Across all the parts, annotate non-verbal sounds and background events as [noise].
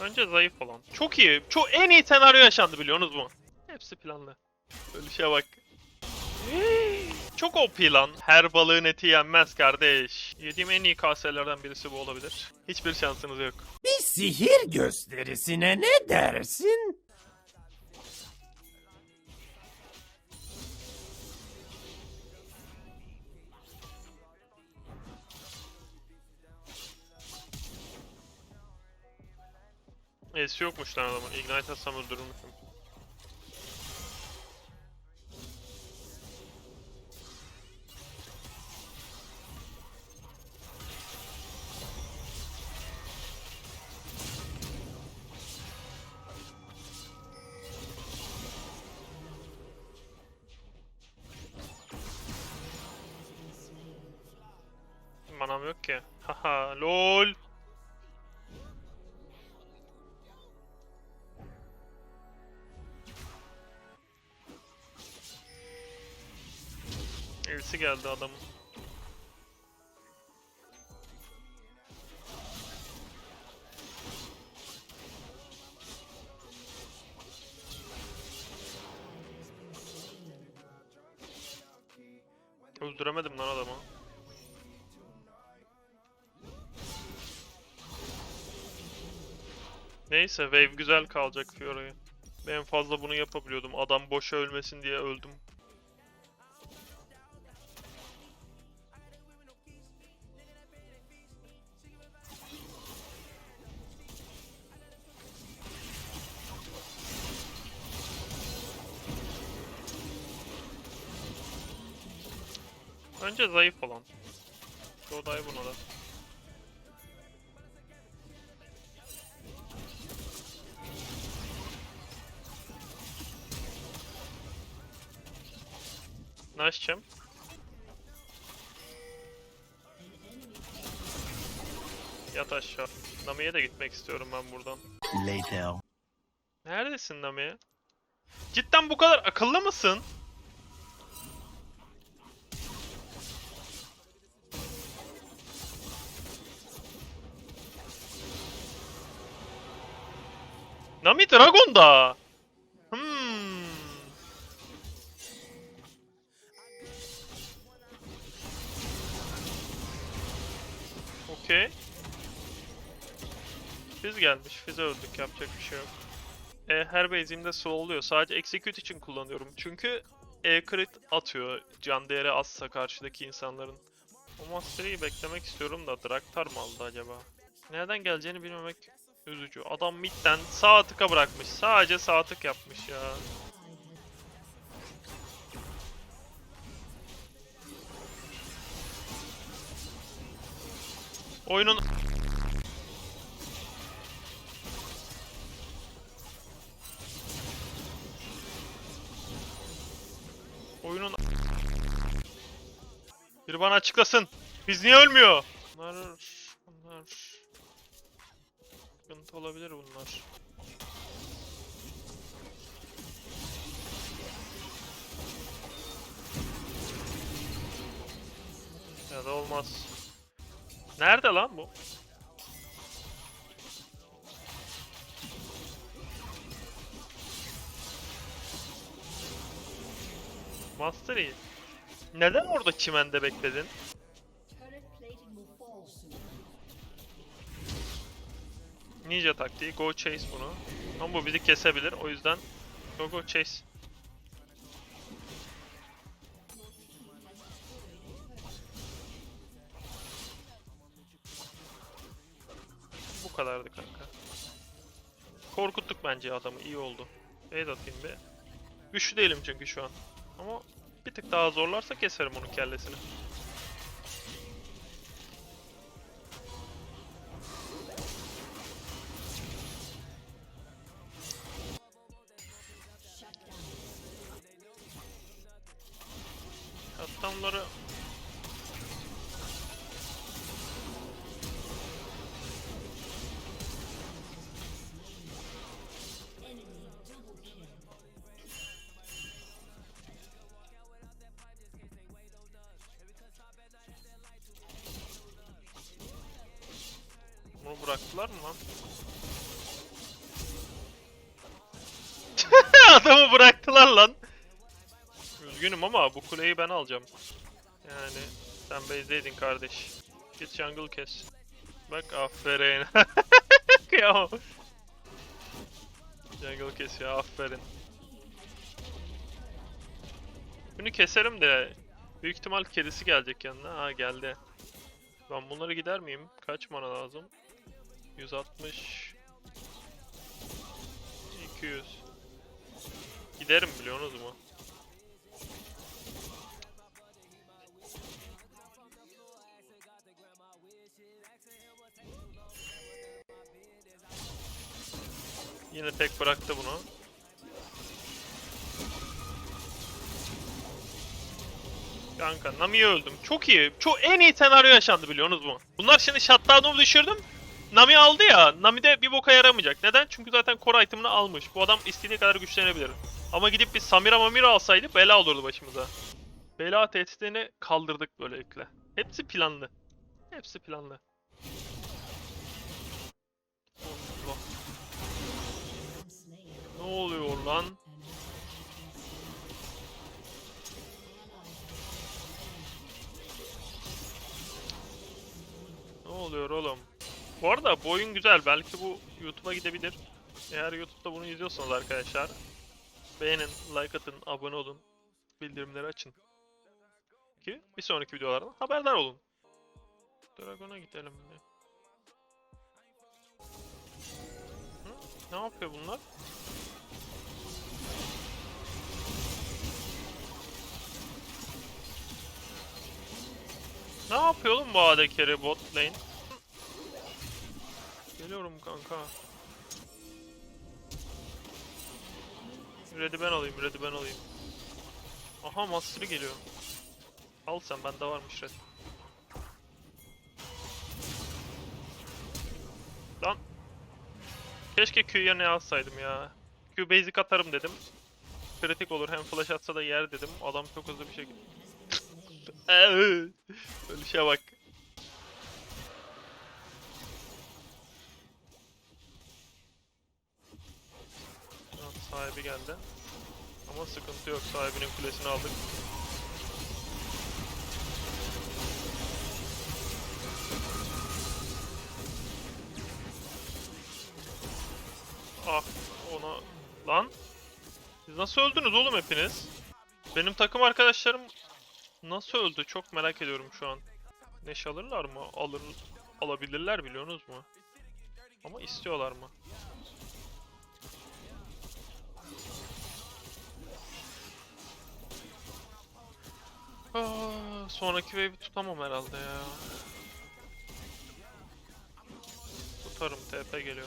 Önce zayıf olan. Çok iyi. Çok en iyi senaryo yaşandı biliyorsunuz mu? Hepsi planlı. Böyle şeye bak. Çok OP lan. Her balığın eti yenmez kardeş. Yediğim en iyi kaselerden birisi bu olabilir. Hiçbir şansınız yok. Bir sihir gösterisine ne dersin? E'si yokmuş lan adamın. Ignite atsam öldürürmüşüm. Manam yok ki. Haha lol. Geldi adamın. Öldüremedim lan adamı. Neyse wave güzel kalacak Fiora'ya. Ben fazla bunu yapabiliyordum. Adam boşa ölmesin diye öldüm. Önce zayıf olan. Doday buna da. Nice champ. Yat aşağı. Nami'ye de gitmek istiyorum ben buradan. Later. Neredesin Nami? Cidden bu kadar akıllı mısın? Nami Dragon'da. Hmm. Okey. Fiz gelmiş. Fiz'e öldük. Yapacak bir şey yok. E, her base'imde slow oluyor. Sadece execute için kullanıyorum. Çünkü E-crit atıyor. Can değeri azsa karşıdaki insanların. O Mastery'i beklemek istiyorum da Draktar mı aldı acaba? Nereden geleceğini bilmemek üzücü. Adam midden sağ tıka bırakmış. Sadece sağ tık yapmış ya. Oyunun Oyunun Biri bana açıklasın. Biz niye ölmüyor? Bunlar olabilir bunlar. Ya da olmaz. Nerede lan bu? Master Yi. Neden orada çimende bekledin? Ninja taktiği. Go chase bunu. Ama bu bizi kesebilir. O yüzden go go chase. Bu kadardı kanka. Korkuttuk bence adamı. iyi oldu. Fade atayım bir. Güçlü çünkü şu an. Ama bir tık daha zorlarsa keserim onun kellesini. Attılar mı lan? [laughs] Adamı bıraktılar lan. Üzgünüm ama bu kuleyi ben alacağım. Yani sen base'deydin kardeş. Git jungle kes. Bak aferin. [laughs] Kıyamam. jungle kes ya aferin. Bunu keserim de büyük ihtimal kedisi gelecek yanına. Ha geldi. Ben bunları gider miyim? Kaç mana lazım? 160 200 Giderim biliyorsunuz mu? Yine tek bıraktı bunu. Kanka Nami'yi öldüm. Çok iyi. Çok en iyi senaryo yaşandı biliyorsunuz mu? Bunlar şimdi shutdown'umu düşürdüm. Nami aldı ya. Nami de bir boka yaramayacak. Neden? Çünkü zaten core item'ını almış. Bu adam istediği kadar güçlenebilir. Ama gidip bir Samira Mamira alsaydı bela olurdu başımıza. Bela tehditlerini kaldırdık böylelikle. Hepsi planlı. Hepsi planlı. Ne oluyor lan? Ne oluyor oğlum? Bu arada bu oyun güzel. Belki bu YouTube'a gidebilir. Eğer YouTube'da bunu izliyorsanız arkadaşlar beğenin, like atın, abone olun, bildirimleri açın. Ki bir sonraki videolardan haberdar olun. Dragon'a gidelim bir. Ne yapıyor bunlar? Ne yapıyor oğlum bu AD carry bot lane? Geliyorum kanka. Red'i ben alayım, Red'i ben alayım. Aha Master'ı geliyor. Al sen, bende varmış Red. Lan. Keşke Q yerine alsaydım ya. Q basic atarım dedim. Kritik olur, hem flash atsa da yer dedim. Adam çok hızlı bir şekilde... [laughs] Şeye bak. Sahibi geldi. Ama sıkıntı yok. Sahibinin kulesini aldık. Ah ona... Lan! Siz nasıl öldünüz oğlum hepiniz? Benim takım arkadaşlarım nasıl öldü çok merak ediyorum şu an. Neş alırlar mı? Alır, alabilirler biliyorsunuz mu? Ama istiyorlar mı? Ah, sonraki wave'i tutamam herhalde ya. Tutarım TP geliyor.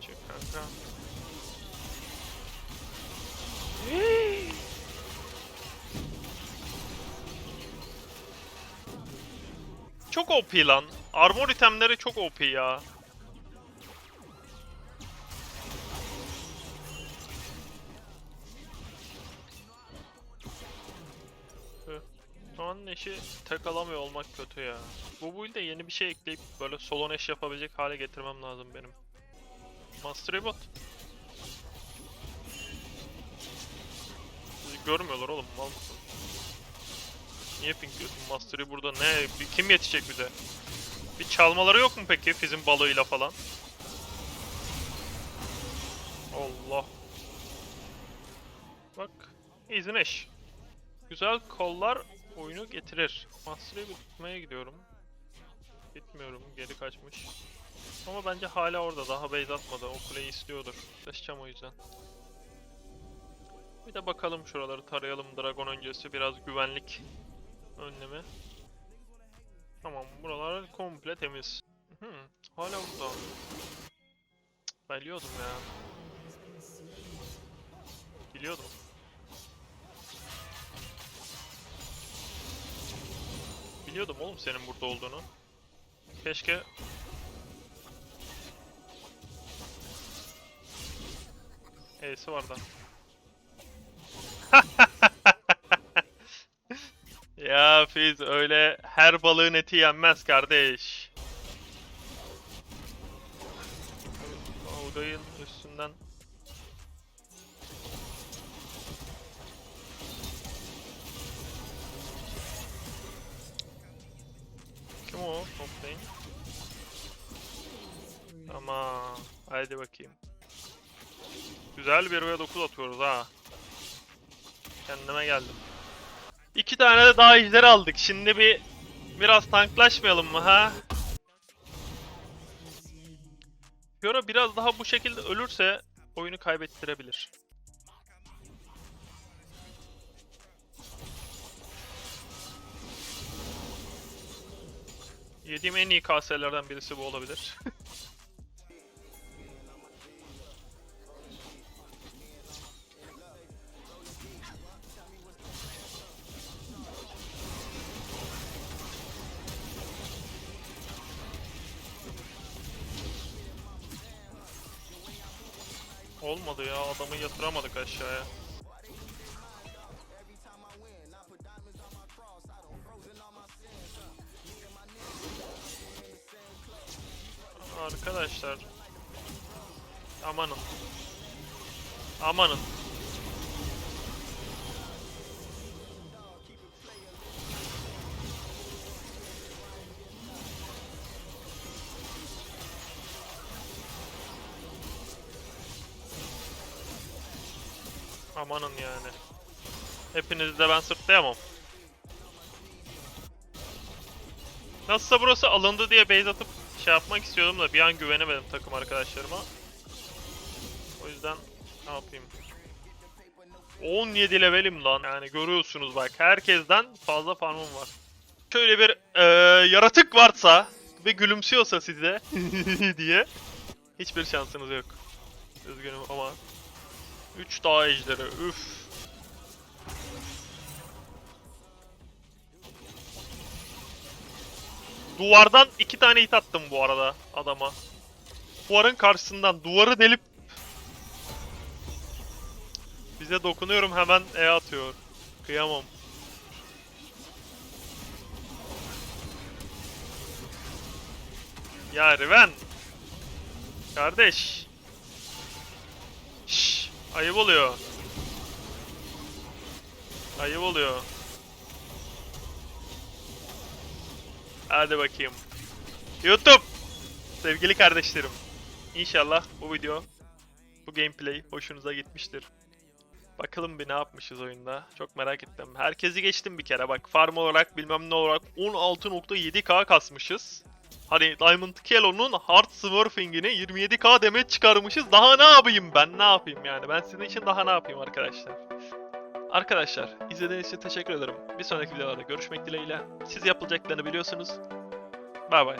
Çık kanka. Çok OP lan. Armor itemleri çok OP ya. Tüh. Şu an Neş'i tek alamıyor olmak kötü ya. Bu build'e yeni bir şey ekleyip böyle solo Neş yapabilecek hale getirmem lazım benim. Master Bot. Görmüyorlar oğlum mal mısın? Niye pinkliyorsun Master'ı burada ne? Bir, kim yetişecek bize? Bir çalmaları yok mu peki Fizz'in balığıyla falan? Allah. Bak. izin eş. Güzel kollar oyunu getirir. Master'ı tutmaya gidiyorum. Gitmiyorum. Geri kaçmış. Ama bence hala orada. Daha base atmadı. O kuleyi istiyordur. Taşıyacağım o yüzden. Bir de bakalım şuraları tarayalım. Dragon öncesi biraz güvenlik önleme. Tamam buralar komple temiz. Hı, hala burada. Biliyordum ya. Biliyordum. Biliyordum oğlum senin burada olduğunu. Keşke E'si var da. [laughs] ya Fizz öyle her balığın eti yenmez kardeş. Tolga'nın üstünden Kim o? Top lane. Ama haydi bakayım. Güzel bir ve 9 atıyoruz ha. Kendime geldim. İki tane de daha ejder aldık. Şimdi bir biraz tanklaşmayalım mı ha? Fiora biraz daha bu şekilde ölürse oyunu kaybettirebilir. Yediğim en iyi kaselerden birisi bu olabilir. [laughs] Olmadı ya adamı yatıramadık aşağıya. Arkadaşlar. Amanın. Amanın. Amanın yani. Hepinizi de ben sırtlayamam. Nasılsa burası alındı diye base atıp şey yapmak istiyordum da bir an güvenemedim takım arkadaşlarıma. O yüzden ne yapayım? 17 levelim lan. Yani görüyorsunuz bak herkesten fazla farmım var. Şöyle bir eee, yaratık varsa ve gülümsüyorsa size [laughs] diye hiçbir şansınız yok. Üzgünüm ama 3 dağ ejderi üf. Duvardan iki tane hit attım bu arada adama. Duvarın karşısından duvarı delip bize dokunuyorum hemen E atıyor. Kıyamam. Ya Riven. Kardeş. Ayıp oluyor. Ayıp oluyor. Hadi bakayım. YouTube! Sevgili kardeşlerim. İnşallah bu video, bu gameplay hoşunuza gitmiştir. Bakalım bir ne yapmışız oyunda. Çok merak ettim. Herkesi geçtim bir kere bak. Farm olarak bilmem ne olarak 16.7k kasmışız. Hani Diamond Kelo'nun Hard Smurfing'ini 27k demet çıkarmışız. Daha ne yapayım ben ne yapayım yani. Ben sizin için daha ne yapayım arkadaşlar. Arkadaşlar izlediğiniz için teşekkür ederim. Bir sonraki videolarda görüşmek dileğiyle. Siz yapılacaklarını biliyorsunuz. Bay bay.